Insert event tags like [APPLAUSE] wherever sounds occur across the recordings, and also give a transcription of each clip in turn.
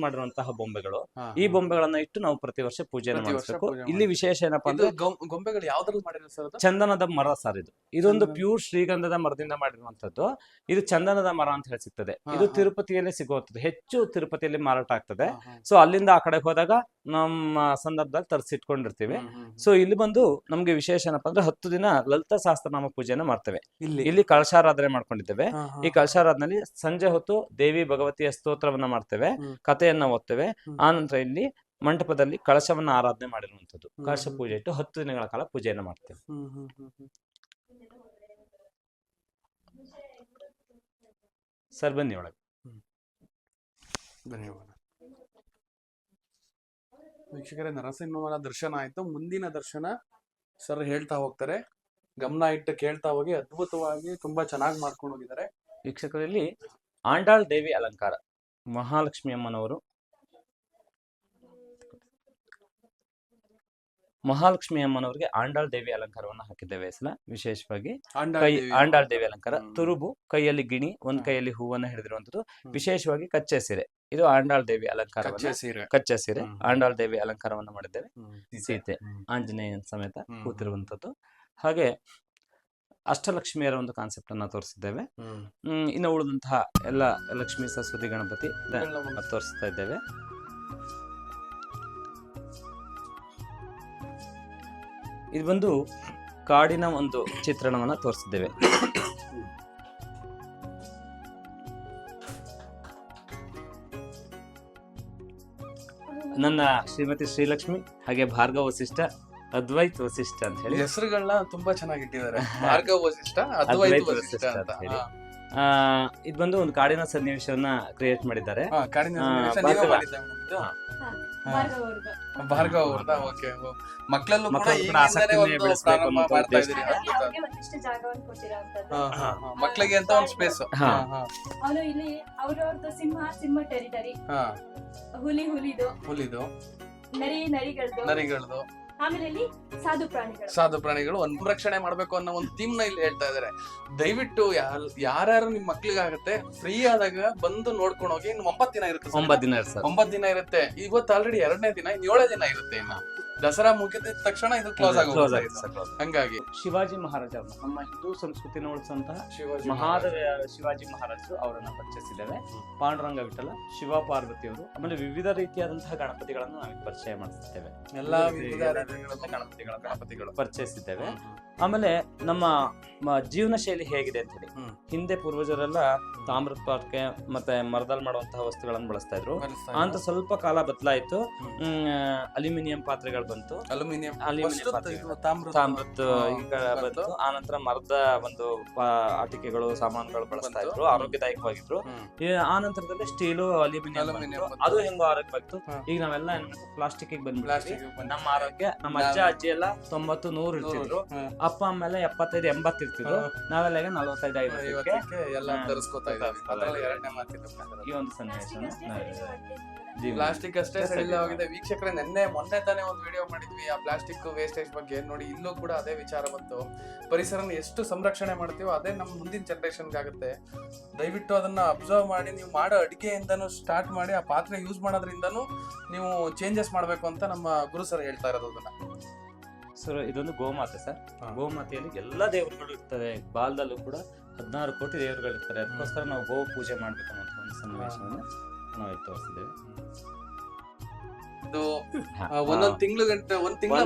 ಮಾಡಿರುವಂತಹ ಬೊಂಬೆಗಳು. ಈ. ಬೊಂಬೆಗಳನ್ನ ಇಟ್ಟು ನಾವು ಪ್ರತಿ ವರ್ಷ ಪೂಜೆ ಮಾಡಿಸಬೇಕು. ಇಲ್ಲಿ ವಿಶೇಷ ಏನಪ್ಪಾ ಅಂದ್ರೆ ಗೊಂಬೆಗಳು ಯಾವ್ದ್ರಲ್ಲಿ ಮಾಡಿರೋ ಸರ್ ಅದು? ಚಂದನದ ಮರ ಸರ್ ಇದು. ಇದೊಂದು ಚಂದನ- ಪ್ಯೂರ್ ಶ್ರೀಗಂಧದ ಮರದಿಂದ ಮಾಡಿರುವಂತದ್ದು ಇದು ಚಂದನದ ಮರ ಅಂತ ಹೇಳಿ ಸಿಗ್ತದೆ ಹಾ, ಇದು ಹಾ. ತಿರುಪತಿಯಲ್ಲಿ ಸಿಗುವಂತದ್ದು ಹೆಚ್ಚು ತಿರುಪತಿಯಲ್ಲಿ ಮಾರಾಟ ಆಗ್ತದೆ. ಹಾ, ಹಾ. ಸೊ ಅಲ್ಲಿಂದ ಆ ಕಡೆ ಹೋದಾಗ ನಮ್ಮ ಸಂದರ್ಭದಲ್ಲಿ ತರಿಸಿಟ್ಕೊಂಡಿರ್ತೀವಿ. ಹ್ಮ್, ಹ್ಮ್, ಸೊ ಇಲ್ಲಿ ಬಂದು ನಮ್ಗೆ ವಿಶೇಷ ಏನಪ್ಪಾ ಅಂದ್ರೆ ಹತ್ತು ದಿನ ಲಲಿತ ಸಹಸ್ರನಾಮ ಪೂಜೆನ ಮಾಡ್ತೇವೆ. ಇಲ್ಲಿ? ಇಲ್ಲಿ ಕಳಶಾರಾಧನೆ ಮಾಡ್ಕೊಂಡಿದ್ದೇವೆ. ಹಾ, ಹಾ. ಈ ಕಳಶಾರಾಧನೆಯಲ್ಲಿ ಸಂಜೆ ಹೊತ್ತು ದೇವಿ ಭಗವತಿಯ ಸ್ತೋತ್ರವನ್ನ ಮಾಡ್ತೇವೆ. ಹ್ಮ್. ಕಥೆಯನ್ನ ಓದ್ತೇವೆ. ಆ ನಂತರ ಇಲ್ಲಿ ಮಂಟಪದಲ್ಲಿ ಕಳಶವನ್ನ ಆರಾಧನೆ ಮಾಡಿರುವಂತದ್ದು ಕಳಶ ಪೂಜೆ ಇಟ್ಟು ಹತ್ತು ದಿನಗಳ ಕಾಲ ಪೂಜೆಯನ್ನ ಮಾಡ್ತೇವೆ. ಸರ್ ಬನ್ನಿ ಒಳಗೆ. ಧನ್ಯವಾದ ವೀಕ್ಷಕರೇ ನರಸಿಂಹನ ದರ್ಶನ ಆಯ್ತು. ಮುಂದಿನ ದರ್ಶನ ಸರ್ ಹೇಳ್ತಾ ಹೋಗ್ತಾರೆ. ಗಮನ ಇಟ್ಟು ಕೇಳ್ತಾ ಹೋಗಿ ಅದ್ಭುತವಾಗಿ ತುಂಬಾ ಚೆನ್ನಾಗಿ ಮಾಡ್ಕೊಂಡು ಹೋಗಿದ್ದಾರೆ. ವೀಕ್ಷಕರಲ್ಲಿ ಆಂಡಾಳ್ ದೇವಿ ಅಲಂಕಾರ. ಮಹಾಲಕ್ಷ್ಮಿ ಅಮ್ಮನವರು. ಮಹಾಲಕ್ಷ್ಮಿ ಅಮ್ಮನವರಿಗೆ ಆಂಡಾಳ್ ದೇವಿ ಅಲಂಕಾರವನ್ನ ಹಾಕಿದ್ದೇವೆ ಸಲ. ವಿಶೇಷವಾಗಿ ಆಂಡಾಳ್ ಕೈ ದೇವಿ. ಆಂಡಾಳ್ ದೇವಿ ಅಲಂಕಾರ. ತುರುಬು ಕೈಯಲ್ಲಿ ಗಿಣಿ ಒಂದ್ ಕೈಯಲ್ಲಿ ಹೂವನ್ನ ಹಿಡಿದಿರುವಂತದ್ದು ವಿಶೇಷವಾಗಿ ಕಚ್ಚೆ ಸೀರೆ. ಇದು ಆಂಡಾಳ್ ದೇವಿ ಅಲಂಕಾರ ಕಚ್ಚೆ ಸೀರೆ. ಆಂಡಾಳ್ ದೇವಿ ಅಲಂಕಾರವನ್ನ ಮಾಡಿದ್ದೇವೆ. ಸೀತೆ ಆಂಜನೇಯನ್ ಸಮೇತ ಕೂತಿರುವಂತದ್ದು ಹಾಗೆ ಅಷ್ಟಲಕ್ಷ್ಮಿಯರ ಒಂದು ಕಾನ್ಸೆಪ್ಟ್ ಅನ್ನ ತೋರಿಸಿದ್ದೇವೆ. ಇನ್ನು ಉಳಿದಂತಹ ಎಲ್ಲ ಲಕ್ಷ್ಮೀ ಸರಸ್ವತಿ ಗಣಪತಿ ತೋರಿಸ್ತಾ ಇದ್ದೇವೆ. ಇದು ಬಂದು ಕಾಡಿನ ಒಂದು ಚಿತ್ರಣವನ್ನ ತೋರಿಸಿದ್ದೇವೆ. ನನ್ನ ಶ್ರೀಮತಿ ಶ್ರೀಲಕ್ಷ್ಮಿ ಹಾಗೆ ಭಾರ್ಗವ ವಸಿಷ್ಠ ಅದ್ವೈತ್ ವಸಿಷ್ಠ ಅಂತ ಹೇಳಿ ಹೆಸರುಗಳನ್ನ ತುಂಬಾ ಚೆನ್ನಾಗಿ ಇಟ್ಟಿದ್ದಾರೆ ಭಾರ್ಗವ ವಸಿಷ್ಠ ಅದ್ವೈತ ವಸಿಷ್ಠ ಅಂತ ಹೇಳಿ. [LAUGHS] ಆ, ಇದು ಬಂದು ಒಂದು ಕಾಡಿನ ಸನ್ನಿವೇಶವನ್ನ ಕ್ರಿಯೇಟ್ ಮಾಡಿದ್ದಾರೆ ಹಾ, ಕಾಡಿನ ಆ, ಸನ್ನಿವೇಶ ನೀವೇ ಭಾರ್ಗವ. ಮಾಡಿದ್ದಾ madam ಇದು? ಭಾರ್ಗವ ಅವ್ರದ್ದಾ? ಓಕೆ ಓ. ಮಕ್ಕಳಲ್ಲೂ ಕೂಡ ಮಕ್ಕಳಲ್ಲೂ ಕೂಡ ಈಗಿಂದಲೇ ಆಸಕ್ತಿನೇ ಒಂದು ಬೆಳೆಸ್ಬೇಕು ಪ್ರಾರಂಭ ಅನ್ನೋ ಮಾಡ್ತಾ ಉದ್ದೇಶ. ಇದ್ದೀರಿ ಹಾಗಾಗಿ ಅದ್ಭುತ. ಅವ್ರಿಗೆ ಒಂದಿಷ್ಟು ಜಾಗವನ್ನು ಕೊಟ್ಟಿರೋಂಥದ್ದು ಹಾ, ಹಾ, ಹಾ. ಮಕ್ಕಳಿಗೆ ಅಂತ ಒಂದು ಸ್ಪೇಸ್ ಹಾ. ಅವನು ಇಲ್ಲಿ ಅವ್ರವ್ರದ್ದು ಸಿಂಹ ಸಿಂಹ ಟೆರಿಟರಿ ಹಾ ಹುಲಿ ಹುಲಿದು ಹುಲಿದು ನರಿ ನರಿಗಳದು ನರಿಗಳದು ಆಮೇಲೆ ಇಲ್ಲಿ ಸಾಧು ಪ್ರಾಣಿಗಳು. ಸಾಧು ಪ್ರಾಣಿಗಳು ಒಂದು ರಕ್ಷಣೆ ಮಾಡ್ಬೇಕು ಅನ್ನೋ ಒಂದು ಥೀಮ್ನ ಇಲ್ಲಿ ಹೇಳ್ತಾ ಇದಾರೆ. ದಯವಿಟ್ಟು ಯಾರು ಯಾರ್ಯಾರು ನಿಮ್ ಮಕ್ಳಿಗಾಗತ್ತೆ ಫ್ರೀ ಆದಾಗ ಬಂದು ನೋಡ್ಕೊಂಡು ಹೋಗಿ ಇನ್ನು ಒಂಬತ್ತು ದಿನ ಇರುತ್ತೆ. ಒಂಬತ್ತು ದಿನ ಸರ್. ಒಂಬತ್ತು ದಿನ ಇರುತ್ತೆ. ಇವತ್ತು ಆಲ್ರೆಡಿ ಎರಡನೇ ದಿನ ಇನ್ನು ಏಳೇ ದಿನ ಇರುತ್ತೆ ಇನ್ನ. ದಸರಾ ಮುಗಿದ ತಕ್ಷಣ ಇದು ಕ್ಲೋಸ್ ಕ್ಲೋಸ್ ಆಗೋದು ಸರ್ close. ಹಂಗಾಗಿ ಶಿವಾಜಿ ಮಹಾರಾಜ ನಮ್ಮ ಹಿಂದೂ ಸಂಸ್ಕೃತಿನ ಉಳಿಸುವಂತಹ ಶಿವಾಜಿ ಮಹಾದೇವ ಶಿವಾಜಿ ಮಹಾರಾಜರು ಅವರನ್ನ ಪರಿಚಯಿಸಿದ್ದೇವೆ. ಪಾಂಡುರಂಗ ವಿಠಲ ಶಿವ ಪಾರ್ವತಿ ಅವರು ಆಮೇಲೆ ವಿವಿಧ ರೀತಿಯಾದಂತಹ ಗಣಪತಿಗಳನ್ನು ನಾವು ಪರಿಚಯ ಮಾಡಿಸುತ್ತೇವೆ ಎಲ್ಲಾ ವಿವಿಧ ರೀತಿಯಾದಂತಹ ಗಣಪತಿಗಳ ಗಣಪತಿಗಳು ಪರಿಚಯಿಸಿದ್ದೇವೆ. ಆಮೇಲೆ ನಮ್ಮ ಜೀವನ ಶೈಲಿ ಹೇಗಿದೆ ಅಂತ ಹೇಳಿ. ಹಿಂದೆ ಪೂರ್ವಜರೆಲ್ಲ ತಾಮ್ರದ ಪಾತ್ರೆ ಮತ್ತೆ ಮರದಲ್ಲಿ ಮಾಡುವಂತಹ ವಸ್ತುಗಳನ್ನು ಬಳಸ್ತಾ ಇದ್ರು. ಅಂತ ಸ್ವಲ್ಪ ಕಾಲ ಬದಲಾಯಿತು. ಅಲ್ಯೂಮಿನಿಯಂ ಪಾತ್ರೆಗಳು ಬಂತು. ಅಲ್ಯೂಮಿನಿಯಂ ತಾಮ್ರದ ಈಗ ಬಂತು. ಆನಂತರ ಮರದ ಒಂದು ಆಟಿಕೆಗಳು ಸಾಮಾನುಗಳು ಬಳಸ್ತಾ. ಇದ್ರು. ಆರೋಗ್ಯದಾಯಕವಾಗಿದ್ರು. ಆ ನಂತರದಲ್ಲಿ ಸ್ಟೀಲು ಅಲ್ಯೂಮಿನಿಯಂ. ಅದು ಹೆಂಗೋ ಆರೋಗ್ಯವಾಗಿತ್ತು. ಈಗ ನಾವೆಲ್ಲ ಪ್ಲಾಸ್ಟಿಕ್ ಬಂದ್ಬಿಟ್ಟು ನಮ್ಮ ಆರೋಗ್ಯ ನಮ್ಮ ಅಜ್ಜ ಅಜ್ಜಿ ಎಲ್ಲ ತೊಂಬತ್ತು ನೂರು ಇರ್ತಿದ್ರು ಹ್ಮ್. ಅಮ್ಮ ಎಲ್ಲ ಎಪ್ಪತ್ತೈದು ಎಂಬತ್ತು ಇರ್ತಿದ್ರು. ನಾವೆಲ್ಲ ಈಗ ನಲವತ್ತೈದು ಐವತ್ತಕ್ಕೆ ಎಲ್ಲ. ತರಿಸ್ಕೊತಾ ಇದ್ದೀವಿ ಈ ಒಂದು ಜೀವನ. ಪ್ಲಾಸ್ಟಿಕ್ ಅಷ್ಟೇ ಸಡಿಲ ಸಡಿಲ ಹೋಗಿದೆ ವೀಕ್ಷಕರೇ ನಿನ್ನೆ ಮೊನ್ನೆ ತಾನೇ ಒಂದು ವಿಡಿಯೋ ಮಾಡಿದ್ವಿ. ಆ ಪ್ಲಾಸ್ಟಿಕ್ ವೇಸ್ಟೇಜ್ ಬಗ್ಗೆ. ನೋಡಿ ಇಲ್ಲೂ ಕೂಡ ಅದೇ ವಿಚಾರ ಬಂತು. ಪರಿಸರನ ಎಷ್ಟು ಸಂರಕ್ಷಣೆ ಮಾಡ್ತೀವೋ ಅದೇ ನಮ್ಮ ಮುಂದಿನ ಜನರೇಷನ್ಗೆ ಆಗುತ್ತೆ. ದಯವಿಟ್ಟು ಅದನ್ನ ಅಬ್ಸರ್ವ್ ಮಾಡಿ ನೀವು ಮಾಡೋ ಅಡಿಗೆಯಿಂದನೂ ಸ್ಟಾರ್ಟ್ ಮಾಡಿ ಆ ಪಾತ್ರೆ ಯೂಸ್ ಮಾಡೋದ್ರಿಂದನೂ ನೀವು ಚೇಂಜಸ್ ಮಾಡಬೇಕು ಅಂತ ನಮ್ಮ ಗುರು ಸರ್ ಹೇಳ್ತಾ ಇರೋದು ಅದನ್ನ. ಸರ್ ಇದೊಂದು ಗೋಮಾತೆ ಸರ್. ಗೋಮಾತೆಯಲ್ಲಿ ಎಲ್ಲ ದೇವರುಗಳು ಇರ್ತದೆ. ಬಾಲ್ದಲ್ಲೂ ಕೂಡ ಹದಿನಾರು ಕೋಟಿ ದೇವರುಗಳು ಇರ್ತಾರೆ ಅದಕ್ಕೋಸ್ಕರ ನಾವು ಗೋ ಪೂಜೆ ಮಾಡ್ಬೇಕು ಅನ್ನೋ ಒಂದು ಸನ್ನಿವೇಶವನ್ನು ನಾವು ತೋರಿಸಿದ್ದೇವೆ. ಹಾ. ಒಂದೊಂದ್ ತಿಂಗಳು ಗಂಟೆ ಒಂದ್ ತಿಂಗಳು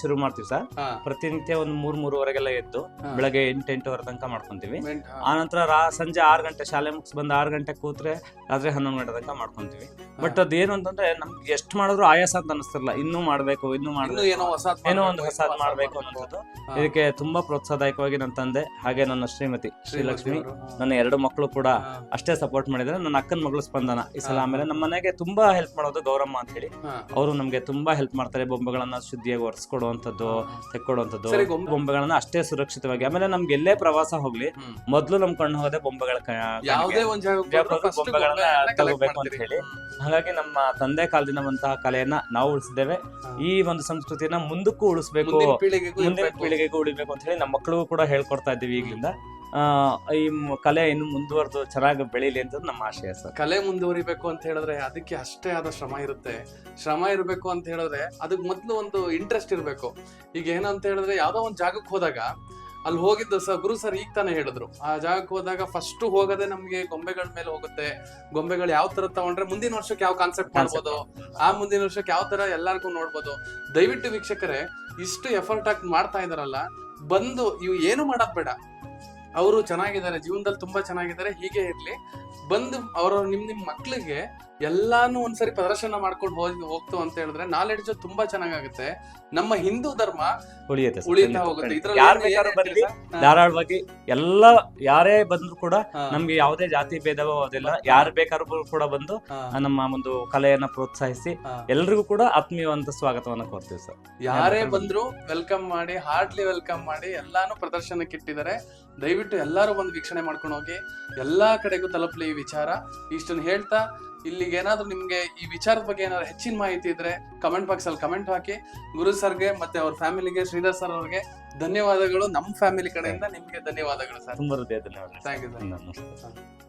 ಶುರು ಮಾಡ್ತೀವಿ ಸರ್. ಪ್ರತಿನಿತ್ಯ ಒಂದು ಮೂರ್ ಮೂರುವರೆಗೆಲ್ಲ ಎದ್ದು. ಬೆಳಗ್ಗೆ ಎಂಟು ಎಂಟುವರೆ ತನಕ ಮಾಡ್ಕೊಂತೀವಿ. ಆ ನಂತರ ಆನಂತರ ಸಂಜೆ ಆರು ಗಂಟೆ ಶಾಲೆ ಮುಗಿಸ್ ಬಂದು ಆರು ಗಂಟೆ ಕೂತ್ರೆ ರಾತ್ರಿ ಹನ್ನೊಂದು ಗಂಟೆ ತನಕ ಮಾಡ್ಕೊಂತೀವಿ. ಬಟ್ ಅದೇನು ಅಂತಂದ್ರೆ ನಮ್ಗೆ ಎಷ್ಟು ಮಾಡಿದ್ರು ಆಯಾಸ ಅಂತ ಅನಿಸ್ತಿರಲ್ಲ. ಇನ್ನೂ ಮಾಡ್ಬೇಕು ಇನ್ನೂ ಮಾಡ್ಬೇಕು ಏನೋ ಹೊಸ ಏನೋ ಒಂದು ಹೊಸ ಹೊಸದ್ ಮಾಡ್ಬೇಕು ಅನ್ನೋದು. ಇದಕ್ಕೆ ತುಂಬಾ ಪ್ರೋತ್ಸಾಹದಾಯಕವಾಗಿ ನನ್ನ ತಂದೆ ಹಾಗೆ ನನ್ನ ಶ್ರೀಮತಿ ಶ್ರೀಲಕ್ಷ್ಮಿ ನನ್ನ ಎರಡು ಮಕ್ಕಳು ಕೂಡ ಅಷ್ಟೇ ಸಪೋರ್ಟ್ ಮಾಡಿದ್ದಾರೆ. ನನ್ನ ಅಕ್ಕನ ಮಗಳು ಸ್ಪಂದನ. ಈ ಸಲ ಆಮೇಲೆ ನಮ್ಮ ಮನೆಗೆ ತುಂಬಾ ಹೆಲ್ಪ್ ಮಾಡೋದು ಗೌರಮ್ಮ ಅಂತ ಹೇಳಿ ಅವರು ನಮ್ಗೆ ತುಂಬಾ ಹೆಲ್ಪ್ ಮಾಡ್ತಾರೆ. ಬೊಂಬೆಗಳನ್ನ ಶುದ್ಧಿಯಾಗಿ ಒರೆಸ್ಕೊಡುವಂಥದ್ದು ತೆಕ್ಕೊಡುವಂಥದ್ದು. ಬೊಂಬೆಗಳನ್ನ ಅಷ್ಟೇ ಸುರಕ್ಷಿತವಾಗಿ. ಆಮೇಲೆ ನಮ್ಗೆ ಎಲ್ಲೇ ಪ್ರವಾಸ ಹೋಗ್ಲಿ ಮೊದಲು ನಮ್ ಕಣ್ಣು ಹೋದೆ ಬೊಂಬೆಗಳ ಬೊಂಬೆಗಳನ್ನ ತಗೋಬೇಕು ಅಂತ ಹೇಳಿ. ಹಾಗಾಗಿ ನಮ್ಮ ತಂದೆ ಕಾಲದಿಂದ ಬಂತಹ ಕಲೆಯನ್ನ ನಾವು ಉಳಿಸಿದ್ದೇವೆ. ಈ ಒಂದು ಸಂಸ್ಕೃತಿಯನ್ನ ಮುಂದಕ್ಕೂ ಉಳಿಸ್ಬೇಕು ಮುಂದಿನ ಪೀಳಿಗೆಗೂ ಉಳಿಬೇಕು ಅಂತ ಹೇಳಿ ನಮ್ಮ ಮಕ್ಕಳಿಗೂ ಕೂಡ ಹೇಳ್ಕೊಡ್ತಾ ಇದ್ದೀವಿ ಈಗಲಿಂದ. ಈ ಕಲೆ ಇನ್ನು ಮುಂದುವರೆದು ಚೆನ್ನಾಗಿ ಬೆಳೀಲಿ ಅಂತ ನಮ್ಮ ಆಶಯ ಸರ್. ಕಲೆ ಮುಂದುವರಿಬೇಕು ಅಂತ ಹೇಳಿದ್ರೆ ಅದಕ್ಕೆ ಅಷ್ಟೇ ಆದ ಶ್ರಮ ಇರುತ್ತೆ. ಶ್ರಮ ಇರಬೇಕು ಅಂತ ಹೇಳಿದ್ರೆ ಅದಕ್ಕೆ ಮೊದಲು ಒಂದು ಇಂಟ್ರೆಸ್ಟ್ ಇರಬೇಕು. ಈಗ ಏನಂತ ಹೇಳಿದ್ರೆ ಯಾವುದೋ ಒಂದು ಜಾಗಕ್ಕೆ ಹೋದಾಗ ಅಲ್ಲಿ ಹೋಗಿದ್ದು ಸರ್ ಗುರು ಸರ್ ಈಗ ತಾನೇ ಹೇಳಿದ್ರು. ಆ ಜಾಗಕ್ಕೆ ಹೋದಾಗ ಫಸ್ಟ್ ಹೋಗೋದೇ ನಮಗೆ ಗೊಂಬೆಗಳ ಮೇಲೆ ಹೋಗುತ್ತೆ. ಗೊಂಬೆಗಳು ಯಾವ ತರ ತಗೊಂಡ್ರೆ ಮುಂದಿನ ವರ್ಷಕ್ಕೆ ಯಾವ ಕಾನ್ಸೆಪ್ಟ್ ಮಾಡ್ಬೋದು? ಆ ಮುಂದಿನ ವರ್ಷಕ್ಕೆ ಯಾವ ತರ ಎಲ್ಲರಿಗೂ ನೋಡ್ಬೋದು? ದಯವಿಟ್ಟು ವೀಕ್ಷಕರೇ ಇಷ್ಟು ಎಫರ್ಟ್ ಹಾಕಿ ಮಾಡ್ತಾ ಇದಾರಲ್ಲ ಬಂದು ಇವು ಏನು ಮಾಡೋದ್ ಬೇಡ. ಅವರು ಚೆನ್ನಾಗಿದ್ದಾರೆ ಜೀವನದಲ್ಲಿ ತುಂಬಾ ಚೆನ್ನಾಗಿದ್ದಾರೆ ಹೀಗೆ ಇರ್ಲಿ. ಬಂದು ಅವರ ನಿಮ್ ನಿಮ್ ಮಕ್ಳಿಗೆ ಎಲ್ಲಾನು ಒಂದ್ಸರಿ ಪ್ರದರ್ಶನ ಮಾಡ್ಕೊಂಡು ಹೋಗಿ ಹೋಗ್ತು ಅಂತ ಹೇಳಿದ್ರೆ ನಾಲೆಡ್ಜ್ ತುಂಬಾ ಚೆನ್ನಾಗಾಗುತ್ತೆ. ನಮ್ಮ ಹಿಂದೂ ಧರ್ಮ ಉಳಿಯುತ್ತೆ ಉಳಿತಾ ಹೋಗುತ್ತೆ. ಇದ್ರಲ್ಲಿ ಧಾರಾಳವಾಗಿ ಎಲ್ಲ ಯಾರೇ ಬಂದ್ರು ಕೂಡ ನಮ್ಗೆ ಯಾವುದೇ ಜಾತಿ ಭೇದ ಅದಿಲ್ಲ. ಯಾರು ಬೇಕಾದ್ರೂ ಕೂಡ ಬಂದು ನಮ್ಮ ಒಂದು ಕಲೆಯನ್ನ ಪ್ರೋತ್ಸಾಹಿಸಿ. ಎಲ್ರಿಗೂ ಕೂಡ ಆತ್ಮೀಯವಂತ ಸ್ವಾಗತವನ್ನ ಕೋರ್ತೀವಿ ಸರ್. ಯಾರೇ ಯಾರು ಬಂದ್ರು ವೆಲ್ಕಮ್ ಮಾಡಿ ಹಾರ್ಡ್ಲಿ ವೆಲ್ಕಮ್ ಮಾಡಿ ಎಲ್ಲಾನು ಪ್ರದರ್ಶನಕ್ಕೆ ಇಟ್ಟಿದ್ದಾರೆ ದಯವಿಟ್ಟು ಎಲ್ಲರೂ ಬಂದು ವೀಕ್ಷಣೆ ಮಾಡ್ಕೊಂಡು ಹೋಗಿ ಎಲ್ಲ ಕಡೆಗೂ ತಲುಪಲಿ ಈ ವಿಚಾರ. ಇಷ್ಟನ್ನು ಹೇಳ್ತಾ ಇಲ್ಲಿಗೆ ಏನಾದರೂ ನಿಮಗೆ ಈ ವಿಚಾರದ ಬಗ್ಗೆ ಏನಾದ್ರು ಹೆಚ್ಚಿನ ಮಾಹಿತಿ ಇದ್ರೆ ಕಮೆಂಟ್ ಬಾಕ್ಸ್ ಅಲ್ಲಿ ಕಮೆಂಟ್ ಹಾಕಿ. ಗುರು ಸರ್ಗೆ ಮತ್ತೆ ಅವ್ರ ಫ್ಯಾಮಿಲಿಗೆ ಶ್ರೀಧರ್ ಸರ್ ಅವ್ರಿಗೆ ಧನ್ಯವಾದಗಳು. ನಮ್ಮ ಫ್ಯಾಮಿಲಿ ಕಡೆಯಿಂದ ನಿಮಗೆ ಧನ್ಯವಾದಗಳು ಸರ್. ತುಂಬಾ ಹೃದಯ ಧನ್ಯವಾದ ಥ್ಯಾಂಕ್ ಯು ಸರ್ ನಮಸ್ತೆ